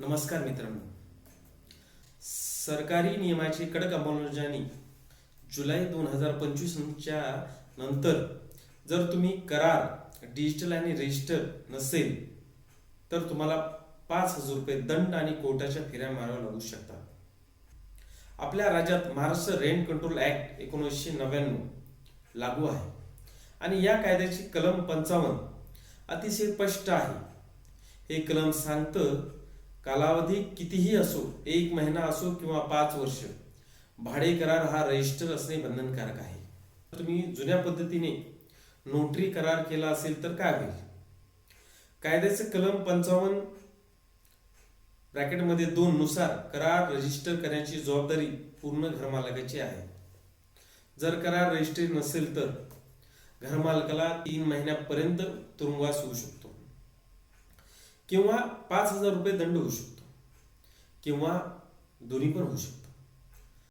नमस्कार मित्रांनो. सरकारी नियमाची कडक अंमलबजावणी जुलै दोन हजार पंचवीसच्या नंतर जर तुम्ही करार डिजिटल आणि रजिस्टर नसेल तर तुम्हाला पाच हजार रुपये दंड आणि कोर्टाच्या फेऱ्या माराव्या लागू शकतात. आपल्या राज्यात महाराष्ट्र रेंट कंट्रोल ऍक्ट एकोणीसशे नव्याण्णव लागू आहे आणि या कायद्याची कलम पंचावन्न अतिशय स्पष्ट आहे. हे कलम सांगतं कालावधी कितीही असो एक महिना असो किंवा पाच वर्ष भाडे करार हा रजिस्टर असणे बंधनकारक आहे. तुम्ही जुन्या पद्धतीने नोटरी करार केला असेल तर काय होईल? कायद्याचे कलम पंचावन्न ब्रॅकेटमध्ये दोन नुसार करार रजिस्टर करण्याची जबाबदारी पूर्ण घरमालकाची आहे. जर करार रजिस्टर नसेल तर घरमालकाला तीन महिन्यापर्यंत तुरुंगवास होऊ शकतो. किंवा पाच हजार रुपये दंड होऊ शकतो. किंवा दोन्ही पण होऊ शकतो.